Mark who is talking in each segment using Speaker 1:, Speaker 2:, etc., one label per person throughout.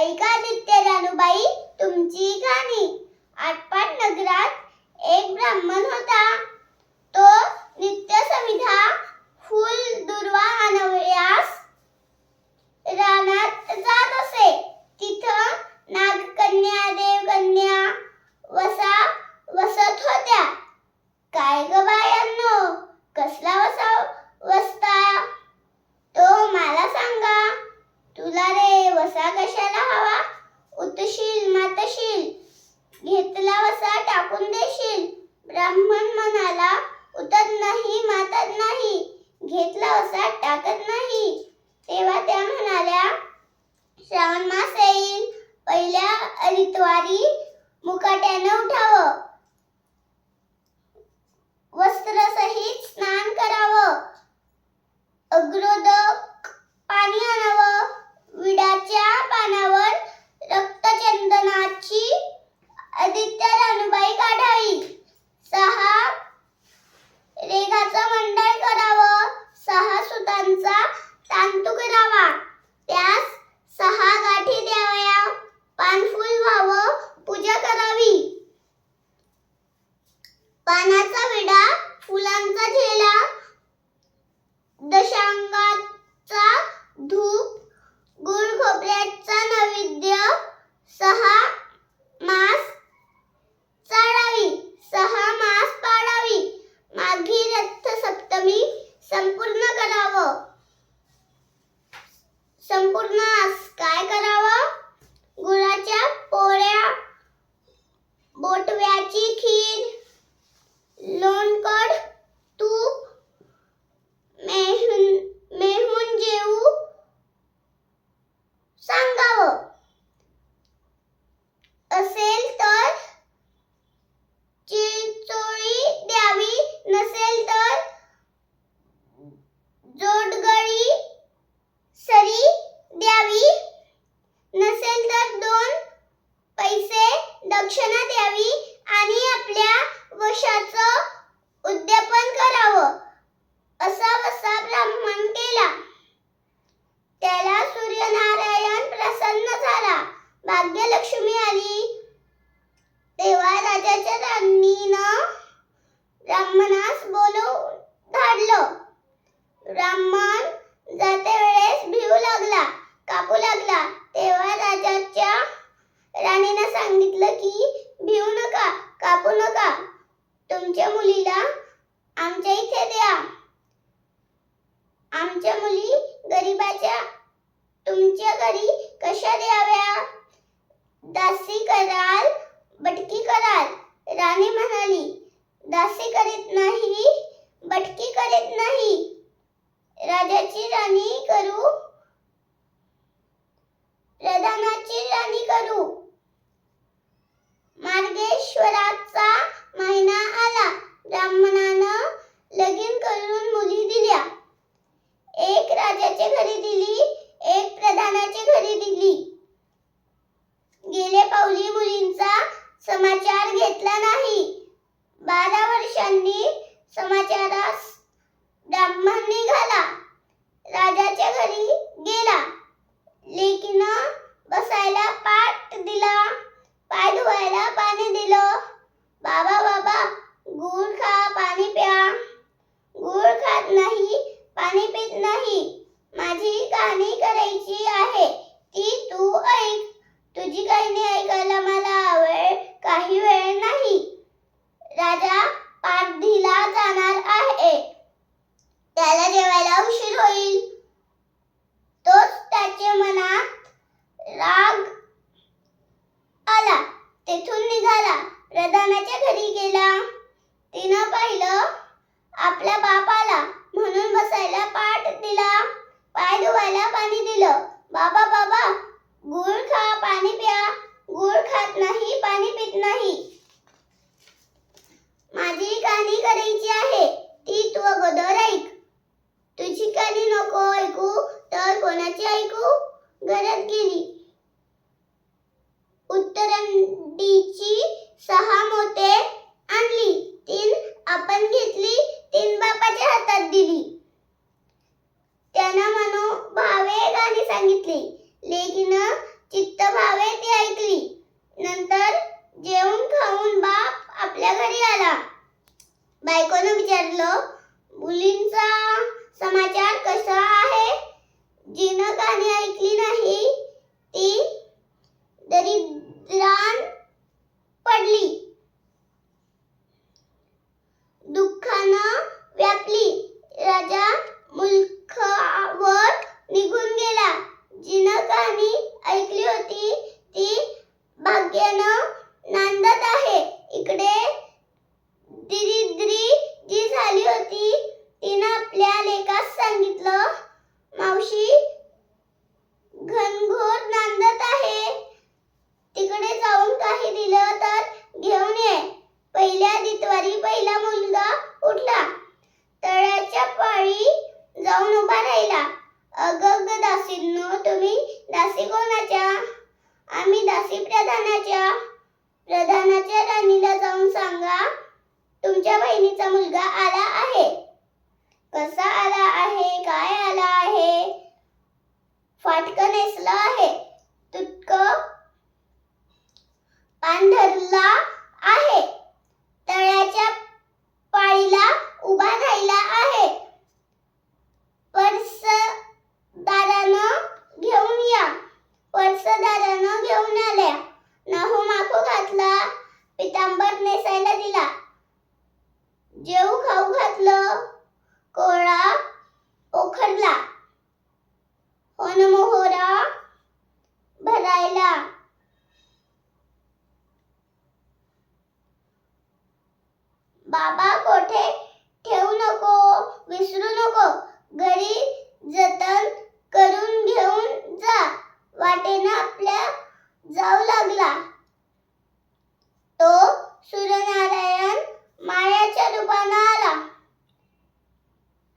Speaker 1: ऐका नित्य रानूबाई तुमची गाणी. आटपाट नगरात एक ब्राह्मण होता. तो नित्य समिधा फुल दुर्वा आणवयास रानात जात असे. तिथं नागकन्या देवकन्या वसा वसत होत्या. काय ग बायांनो कसला वसा वसता? तो मला सांगा. तुला रे वसा कशाला हवा? उतशील मात संपूर्ण काय करा दक्षिणा द्यावी आणि आपल्या वशाचं उद्यापन करावं. असा वसा ब्राह्मण केला. त्याला सूर्यनारायण प्रसन्न झाला. भाग्यलक्ष्मी आली. तेव्हा राजाच्या राणीनं ब्राह्मणास बोलू धाडलं. ब्राह्मण जाते वेळेस भिवू लागला कापू लागला. तेव्हा राजाच्या राणीनं सांगितलं की भिऊ नका कापू नका. तुमच्या मुलीला आमच्या वाटेनं आपल्या जाऊ लागला. तो सूर्यनारायण मायाच्या रूपानं आला.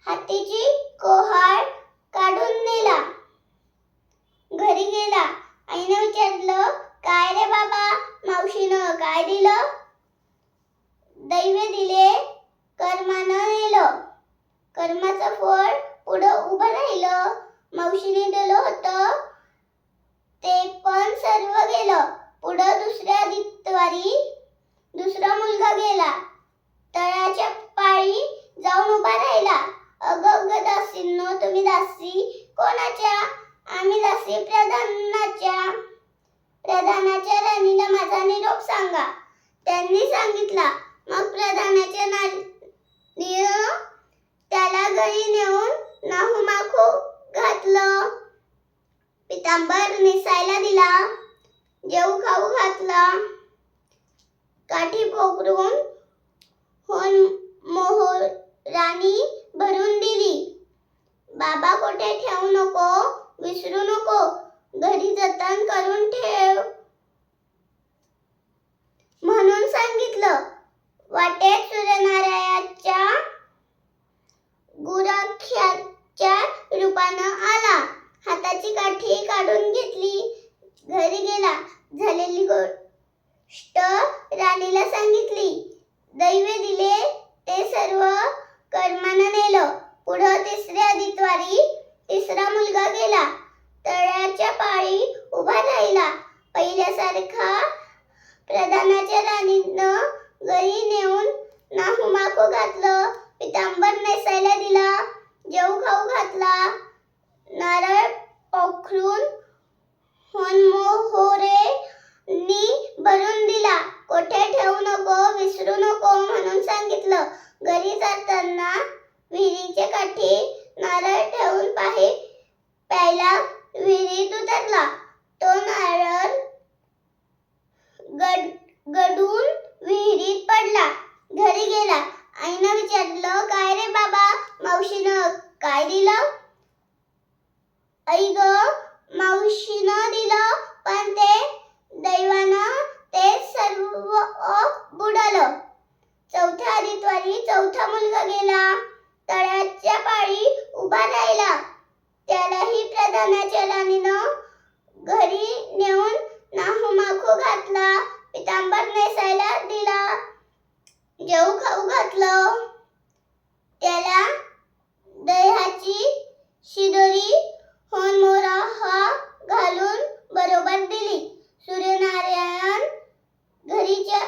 Speaker 1: हातीची कोहाड काढून नेला. घरी गेला. आईने विचारलं काय रे बाबा मावशीनं काय दिलं? दैवे दिले कर्मानं नेलं. कर्माचं फळ पुढं उभं राहिलं. मावशीने दिलं होतं ते पण सर्व गेलं. पुढं दुसऱ्या दिवारी दुसरा मुलगा गेला. तळ्याच्या पाळी जाऊन उभा राहिला. अग अग दासींनो तुम्ही दासी कोणाच्या? आम्ही दासी प्रधानाच्या. प्रधानाच्या राणीला माझा निरोप सांगा. त्यांनी सांगितला. मग प्रधानाच्या नारीनं त्याला घरी नेऊन नाहुमाखू घातलं. पितांबर निसायला दिला. जेऊ खाऊ घातला. काठी पोखरून होन मोहोरानी भरून दिली. बाबा कोठे ठेवू नको विसरू नको. घरी जतन करून ठेव म्हणून सांगितलं वाटेत सूर्यनारायणाच्या गुराख्याच्या रूपानं आला हाताची काठी काढून घेतली घरी गेला झालेली गोष्ट राणीला सांगितली दैवे दिले ते सर्व कर्मानं नेलं पुढं तिसऱ्या दितवारी तिसरा मुलगा गेला तळ्याच्या पाळी उभा राहिला सारखा प्रधानाच्या राणीनं घरी नेऊन नाहुमाकू घातलं पितांबर नेसायला दिला जेऊ खाऊ घातला नारळ पोखरून होनमोहोरे नी भरून दिला. कोठे ठेवू नको विसरू नको म्हणून सांगितलं. घरी जाताना विहिरीच्या काठी नारळ ठेवून पाहि प्यायला विहिरीत उतरला. तो नारळ गड गडून विहिरीत पडला घरी गेला आईनं विचारलं काय रे बाबा मावशीनं काय दिलं आई ग मावशीनं दिलं पण ते दैवानं ते सर्व बुडालं चौथ्या आदित्वारी चौथा मुलगा गेला तळ्याच्या पाळी उभा राहिला त्यालाही प्रधानाच्या राणीनं घरी नेऊन नाहुमाखू घातला पितांबर नेसायला दिला जेऊ खाऊ घातलं त्याला दह्याची शिदोरी होन मोरा हा घालून बरोबर दिली सूर्यनारायण घरीच्या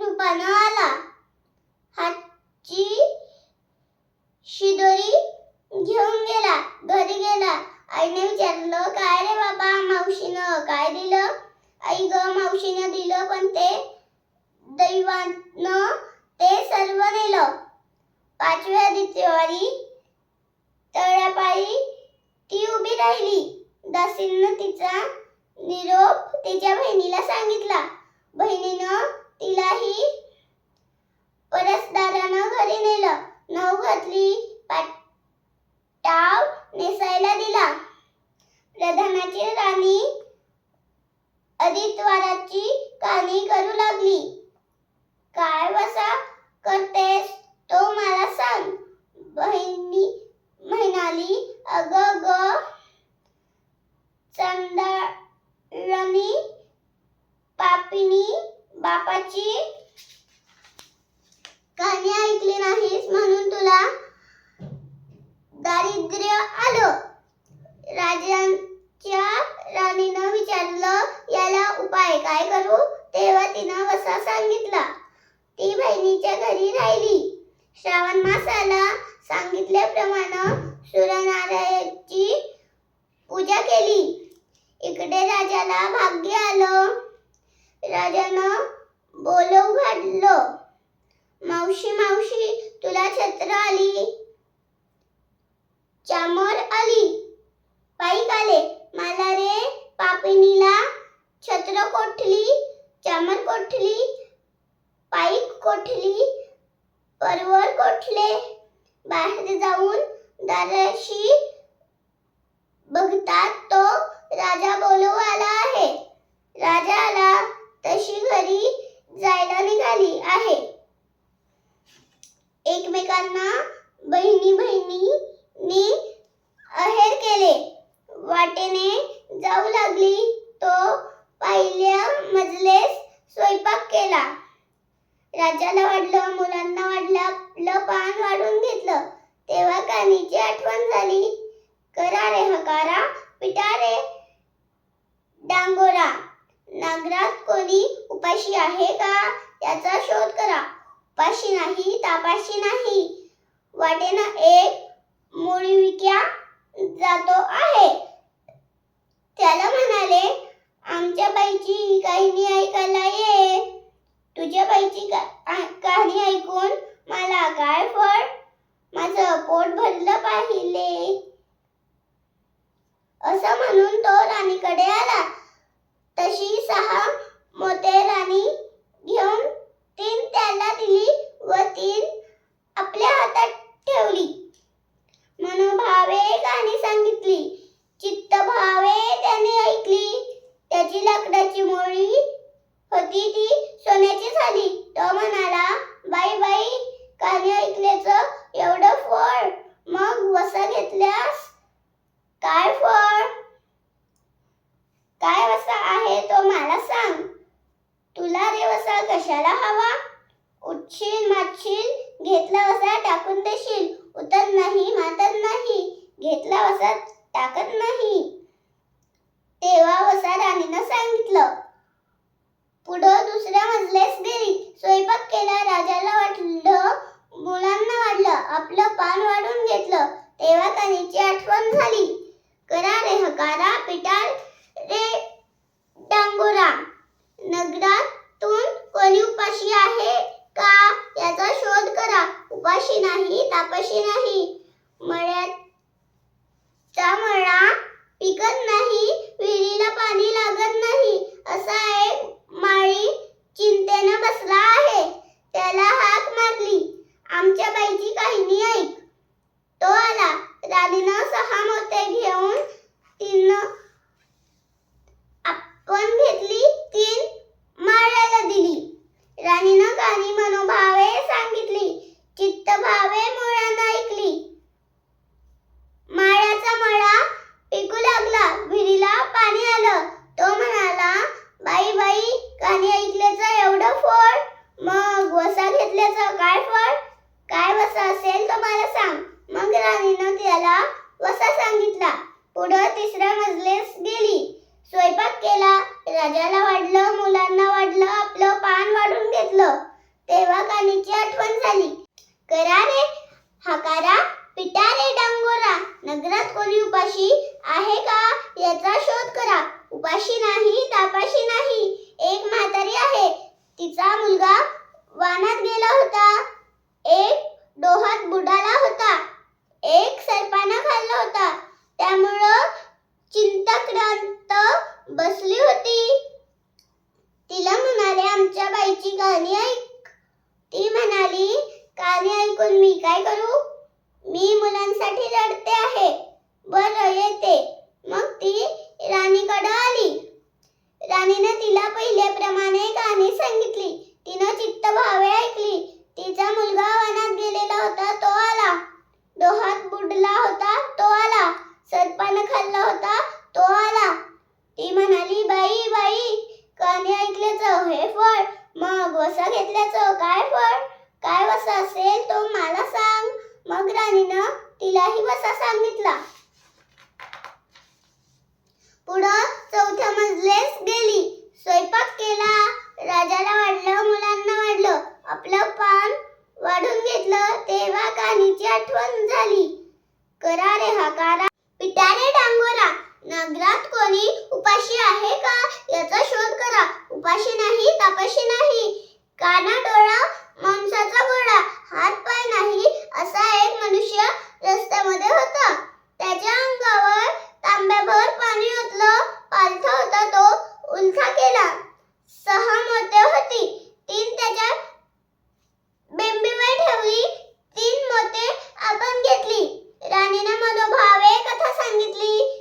Speaker 1: रूपानं आला हातची शिदोरी घेऊन गेला घरी गेला आईने विचारलं काय रे बाबा मावशीनं काय दिलं आई ग मावशीनं दिलं पण ते दैवानं ते सर्व नेलं पाचव्या दिवाळी तळ्यापाळी ती उभी राहिली दासीनं तिचा निरोप तिच्या बहिणीला सांगितला. बहिणीनं राजाशी बघतात तो राजा बोलवाला आहे. राजाला तशी घरी जायला निघाली आहे. एकमेकांना बहिणी बहिणीने अहेर केले. वाटेने जाऊ लागली. तो पहिल्या मजलेस स्वयंपाक केला. राजाला वाढलं मुलांना वाढलं आपलं पान वाढून घेतलं. तेव्हा कानीची आठवण झाली. करा रे हकारा पिटारे डांगोरा. नागरात कोणी उपाशी आहे का? याचा शोध करा. उपाशी नाही तापाशी नाही. वाटेनं एक मुळविक्या जातो आहे. त्याला म्हणाले आमच्या बाईची कहाणी ऐकायला ये. तुझ्या बाईची कहाणी ऐकू उपाशी आहे का? याचा शोध करा. उपाशी नाही तापाशी नाही. एक म्हातारी आहे. तिचा मुलगा वानात गेला होता. तेव्हा कानीची आठवण झाली. करारे हाकारा पिटारे डांगोरा. नगरात कोणी उपाशी आहे का? याचा शोध करा. उपाशी नाही तपाशी नाही. काना डोळा मांसाचा गोळा. हात पाय नाही असा एक मनुष्य रस्त्यामध्ये होता. त्याच्या अंगावर तांब्याभर पाणी ओतलं. पालथा होता तो उलथा केला. सहा मते होती. तीन त्याच्या बेंबीवर ठेवली. तीन मते आपण घेतली. राणीने मनोभावे कथा सांगितली.